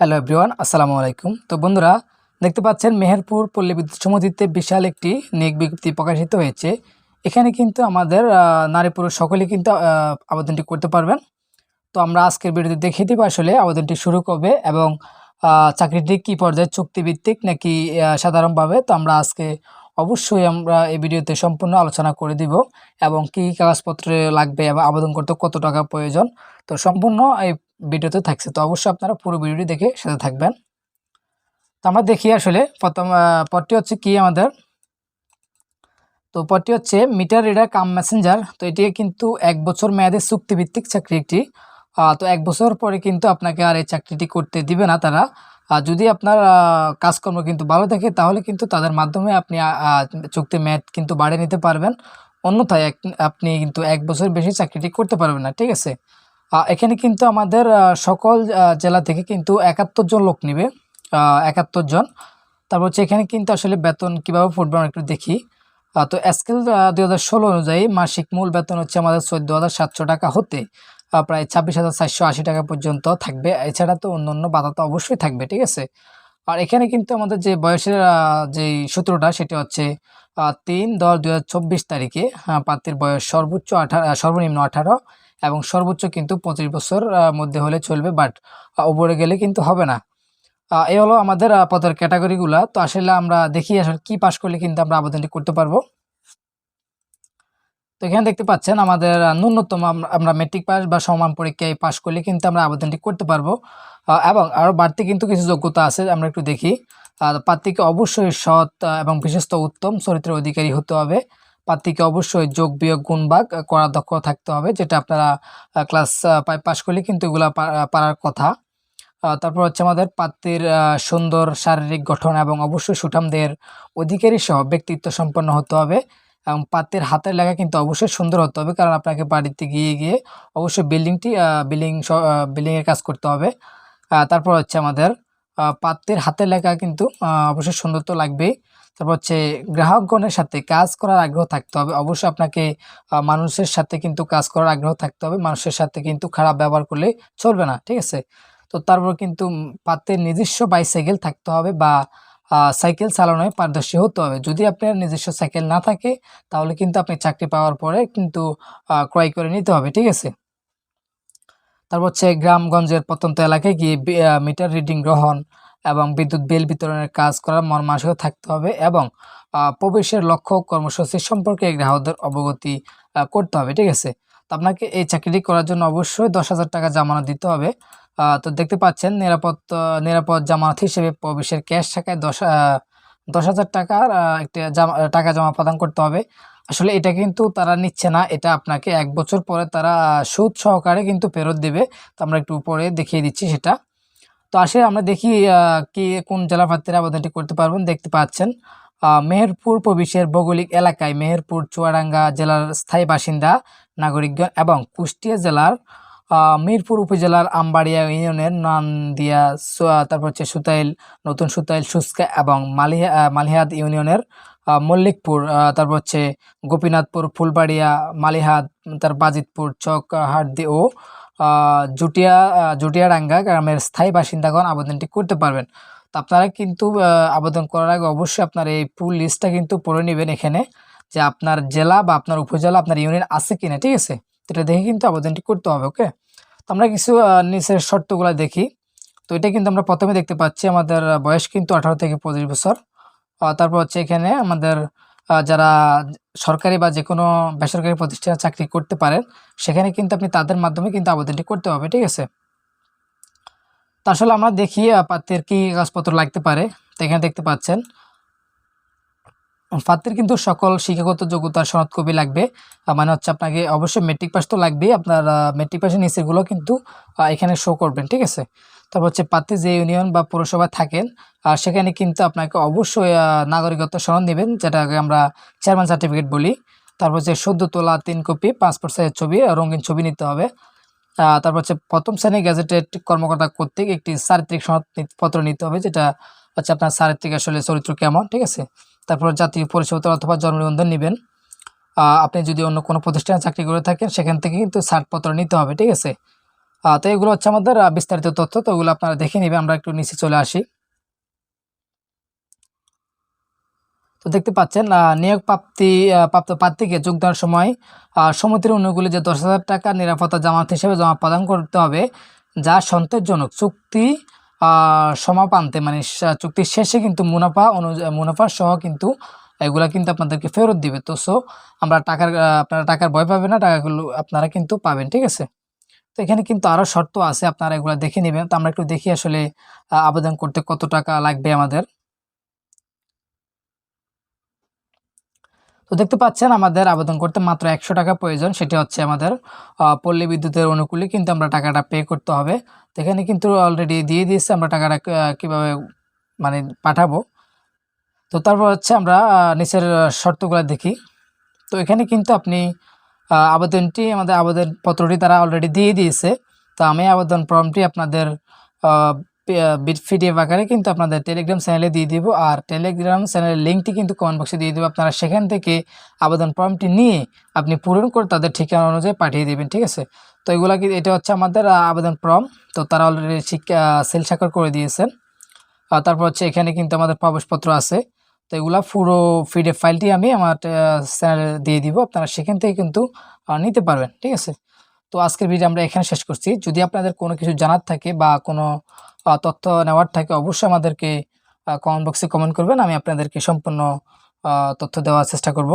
Hello everyone, আসসালামু আলাইকুম। তো বন্ধুরা, দেখতে পাচ্ছেন মেহেরপুর পল্লী বিদ্যুৎ সমিতিতে বিশাল একটি নিয়োগ বিজ্ঞপ্তি প্রকাশিত হয়েছে। এখানে কিন্তু আমাদের নারী পুরুষ সকলেই কিন্তু আবেদনটি করতে পারবেন। তো আমরা আজকের ভিডিওতে দেখিয়ে দিব আসলে আবেদনটি শুরু কবে এবং চাকরিটি কী পর্যায়ে চুক্তিভিত্তিক নাকি সাধারণভাবে। তো আমরা আজকে অবশ্যই আমরা এই ভিডিওতে সম্পূর্ণ আলোচনা করে দিব এবং কী কাগজপত্র লাগবে এবং আবেদন করতে কত টাকা প্রয়োজন। তো সম্পূর্ণ এই ভিডিওতে থাকছে। তো অবশ্যই আপনারা পুরো ভিডিওটি দেখে সাথে থাকবেন। তো আমরা দেখি আসলে প্রথম পদটি হচ্ছে কি আমাদের? তো পদটি হচ্ছে মিটার রিডার কাম মেসেঞ্জার। তো এটি কিন্তু এক বছর মেয়াদের চুক্তিভিত্তিক চাকরি একটি। তো এক বছর পরে কিন্তু আপনাকে আর এই চাকরিটি করতে দিবে না তারা। যদি আপনার কাজকর্ম কিন্তু ভালো থাকে, তাহলে কিন্তু তাদের মাধ্যমে আপনি চুক্তি মেয়াদ কিন্তু বাড়িয়ে নিতে পারবেন। অন্যথায় আপনি কিন্তু এক বছর বেশি চাকরিটি করতে পারবেন না, ঠিক আছে? এখানে কিন্তু আমাদের সকল জেলা থেকে কিন্তু একাত্তর জন লোক নেবে একাত্তর জন। তারপর হচ্ছে এখানে কিন্তু আসলে বেতন কীভাবে ফুটবে আমরা একটু দেখি। তো স্কেল দুই হাজার ষোলো অনুযায়ী মাসিক মূল বেতন হচ্ছে আমাদের চোদ্দ হাজার সাতশো টাকা হতে প্রায় ছাব্বিশ হাজার চারশো আশি টাকা পর্যন্ত থাকবে। এছাড়া তো অন্য অন্য বাধা তো অবশ্যই থাকবে, ঠিক আছে? আর এখানে কিন্তু আমাদের যে বয়সের যে সূত্রটা সেটা হচ্ছে তিন দশ চব্বিশ তারিখে প্রার্থীর বয়স সর্বোচ্চ আঠারো সর্বনিম্ন আঠারো এবং সর্বোচ্চ কিন্তু পঁচিশ বছর মধ্যে হলে চলবে বাট উপরে গেলে কিন্তু হবে না। এই হলো আমাদের পদের ক্যাটাগরিগুলা। তো আসলে আমরা দেখি আসলে কি পাশ করলে কিন্তু আমরা আবেদনটি করতে পারব। তো এখানে দেখতে পাচ্ছেন, আমাদের ন্যূনতম আমরা- মেট্রিক পাস বা সমান পরীক্ষায় পাশ করলে কিন্তু আমরা আবেদনটি করতে পারব। এবং আরও বাড়তি কিন্তু কিছু যোগ্যতা আছে, আমরা একটু দেখি। প্রার্থীকে অবশ্যই সৎ এবং বিশেষত উত্তম চরিত্রের অধিকারী হতে হবে। প্রার্থীকে অবশ্যই যোগ, বিয়োগ, গুণ, ভাগ করা দক্ষ থাকতে হবে, যেটা আপনারা ক্লাস পাশ করলে কিন্তু এগুলো পারার কথা। তারপর হচ্ছে আমাদের প্রার্থীর সুন্দর শারীরিক গঠন এবং অবশ্যই সুঠামদের অধিকারী সহ ব্যক্তিত্ব সম্পন্ন হতে হবে এবং প্রার্থীর হাতের লেখা কিন্তু অবশ্যই সুন্দর হতে হবে, কারণ আপনাকে বাড়িতে গিয়ে গিয়ে অবশ্যই বিল্ডিংটি বিল্ডিং বিল্ডিংয়ের কাজ করতে হবে। তারপর হচ্ছে আমাদের আহ, প্রার্থীর হাতের লেখা কিন্তু অবশ্যই সুন্দর তো লাগবেই। তারপর হচ্ছে গ্রাহকগণের সাথে কাজ করার আগ্রহ থাকতে হবে। অবশ্যই আপনাকে মানুষের সাথে কিন্তু কাজ করার আগ্রহ থাকতে হবে। মানুষের সাথে কিন্তু খারাপ ব্যবহার করলে চলবে না ঠিক আছে? তো তারপর কিন্তু পাত্রের নিজস্ব বাইসাইকেল থাকতে হবে বা সাইকেল চালানোয় পারদর্শী হতে হবে। যদি আপনার নিজস্ব সাইকেল না থাকে তাহলে কিন্তু আপনি চাকরি পাওয়ার পরে কিন্তু ক্রয় করে নিতে হবে ঠিক আছে? তারপর হচ্ছে গ্রামগঞ্জের প্রত্যন্ত এলাকায় গিয়ে মিটার রিডিং গ্রহণ এবং বিদ্যুৎ বিল বিতরণের কাজ করার মানসিক থাকতে হবে এবং প্রবেশের লক্ষ্য কর্মসূচি সম্পর্কে গ্রাহকদের অবগতি করতে হবে, ঠিক আছে? তো আপনাকে এই চাকরিটি করার জন্য অবশ্যই দশ হাজার টাকা জামানত দিতে হবে। তো দেখতে পাচ্ছেন নিরাপদ নিরাপদ জামানত হিসেবে প্রবেশের ক্যাশ টাকায় দশ দশ হাজার টাকার একটা জামা টাকা জমা প্রদান করতে হবে। আসলে এটা কিন্তু তারা নিচ্ছে না, এটা আপনাকে এক বছর পরে তারা সুদ সহকারে কিন্তু ফেরত দেবে। তো আমরা একটু উপরে দেখিয়ে দিচ্ছি সেটা। তো আসলে আমরা দেখি কি কোন জেলা প্রার্থীরা আবেদনটি করতে পারবেন। দেখতে পাচ্ছেন মেহেরপুর প্রবেশের ভৌগোলিক এলাকায় মেহেরপুর, চুয়াডাঙ্গা জেলার স্থায়ী বাসিন্দা, নাগরিকগণ এবং কুষ্টিয়া জেলার মিরপুর উপজেলার আমবাড়িয়া ইউনিয়নের নান্দিয়া তারপর হচ্ছে সুতাইল, নতুন সুতাইল, সুস্কা এবং মালিহা মালিহাদ ইউনিয়নের মল্লিকপুর তারপর হচ্ছে গোপীনাথপুর, ফুলবাড়িয়া, মালিহাদ, তার বাজিতপুর চক হাটদি ও জুটিয়া জুটিয়াডাঙ্গা গ্রামের স্থায়ী বাসিন্দাগণ আবেদনটি করতে পারবেন। তো আপনারা কিন্তু আবেদন করার আগে অবশ্যই আপনার এই ফুল লিস্টটা কিন্তু পড়ে নেবেন এখানে যে আপনার জেলা বা আপনার উপজেলা, আপনার ইউনিয়ন আছে কিনা, ঠিক আছে? এটা দেখে কিন্তু আবেদনটি করতে হবে ওকে তো আমরা কিছু নিচের শর্তগুলো দেখি। তো এটা কিন্তু আমরা প্রথমে দেখতে পাচ্ছি আমাদের বয়স কিন্তু আঠারো থেকে পঁচিশ বছর। তারপর হচ্ছে এখানে আমাদের যারা সরকারি বা যে কোনো বেসরকারি প্রতিষ্ঠানে চাকরি করতে পারেন, সেখানে কিন্তু আপনি তাদের মাধ্যমে কিন্তু আবেদনটি করতে হবে, ঠিক আছে? তা আসলে আমরা দেখি প্রার্থীর কী কাগজপত্র লাগতে পারে। তো এখানে দেখতে পাচ্ছেন প্রার্থীর কিন্তু সকল শিক্ষাগত যোগ্যতার সনদ কপি লাগবে। মানে হচ্ছে আপনাকে অবশ্যই মেট্রিক পাস তো লাগবেই। আপনার মেট্রিক পাসের নিচেরগুলো কিন্তু এখানে শো করবেন ঠিক আছে? তারপর হচ্ছে প্রার্থী যে ইউনিয়ন বা পৌরসভায় থাকেন আহ, সেখানে কিন্তু আপনাকে অবশ্যই নাগরিকত্ব সনদ নেবেন যেটাকে আমরা চেয়ারম্যান সার্টিফিকেট বলি। তারপর হচ্ছে সদ্য তোলা তিন কপি পাসপোর্ট সাইজের ছবি রঙিন ছবি নিতে হবে। তারপর হচ্ছে প্রথম শ্রেণি গ্যাজেটেড কর্মকর্তা কর্তৃক একটি চারিত্রিক সনদপত্র নিতে হবে যেটা হচ্ছে আপনার চারিত্রিক আসলে চরিত্র কেমন ঠিক আছে? তারপর জাতীয় পরিচয়পত্র অথবা জন্ম নিবন্ধন নেবেন আপনি যদি অন্য কোনো প্রতিষ্ঠানে চাকরি করে থাকেন, সেখান থেকে কিন্তু ছাড়পত্র নিতে হবে, ঠিক আছে? তো এগুলো হচ্ছে আমাদের বিস্তারিত তথ্য, তো ওগুলো আপনারা দেখে নেবেন, আমরা একটু নিচে চলে আসি। তো দেখতে পাচ্ছেন নিয়োগ প্রাপ্তি প্রাপ্ত প্রার্থীকে যোগ দেওয়ার সময় সমিতির অনুকূলে যে দশ হাজার টাকা নিরাপত্তা জামাত হিসেবে জমা প্রদান করতে হবে, যা সন্তোষজনক। চুক্তি সমাপান্তে মানে চুক্তির শেষে কিন্তু মুনাফা অনু, মুনাফা সহ কিন্তু এগুলা কিন্তু আপনাদেরকে ফেরত দিবে। তো সো, আমরা টাকার আপনারা টাকার ভয় পাবেন না, টাকাগুলো আপনারা কিন্তু পাবেন, ঠিক আছে? তো এখানে কিন্তু আরও শর্ত আছে, আপনারা এগুলো দেখে নেবেন। তো আমরা একটু দেখি আসলে আবেদন করতে কত টাকা লাগবে আমাদের। তো দেখতে পাচ্ছেন আমাদের আবেদন করতে মাত্র একশো টাকা প্রয়োজন। সেটি হচ্ছে আমাদের পল্লী বিদ্যুতের অনুকূলে কিন্তু আমরা টাকাটা পে করতে হবে। তো এখানে কিন্তু অলরেডি দিয়ে দিয়েছে, আমরা টাকাটা কীভাবে মানে পাঠাবো। তো তারপর হচ্ছে আমরা নিচের শর্তগুলো দেখি। তো এখানে কিন্তু আপনি আবেদনটি, আমাদের আবেদন পত্রটি তারা অলরেডি দিয়ে দিয়েছে। তো আমি আবেদন ফর্মটি আপনাদের পিডিএফ আকারে কিন্তু আপনাদের টেলিগ্রাম চ্যানেলে দিয়ে দিব। আর টেলিগ্রাম চ্যানেলের লিঙ্কটি কিন্তু কমেন্ট বক্সে দিয়ে দেবো। আপনারা সেখান থেকে আবেদন ফর্মটি নিয়ে আপনি পূরণ করে তাদের ঠিকানা অনুযায়ী পাঠিয়ে দেবেন, ঠিক আছে? তো এগুলা কি এটা হচ্ছে আমাদের আবেদন ফর্ম তো তারা অলরেডি শিক্ষা সেল সাকার করে দিয়েছেন। আর তারপর হচ্ছে এখানে কিন্তু আমাদের প্রবেশপত্র আছে। তো এগুলা পুরো পিডিএফ ফাইলটি আমি আমার চ্যানেলে দিয়ে দিব। আপনারা সেখান থেকে কিন্তু নিতে পারবেন, ঠিক আছে? তো আজকের ভিডিও আমরা এখানে শেষ করছি। যদি আপনাদের কোনো কিছু জানার থাকে বা কোনো তথ্য নেওয়ার থাকে, অবশ্যই আমাদেরকে কমেন্ট বক্সে কমেন্ট করবেন। আমি আপনাদেরকে সম্পূর্ণ তথ্য দেওয়ার চেষ্টা করব।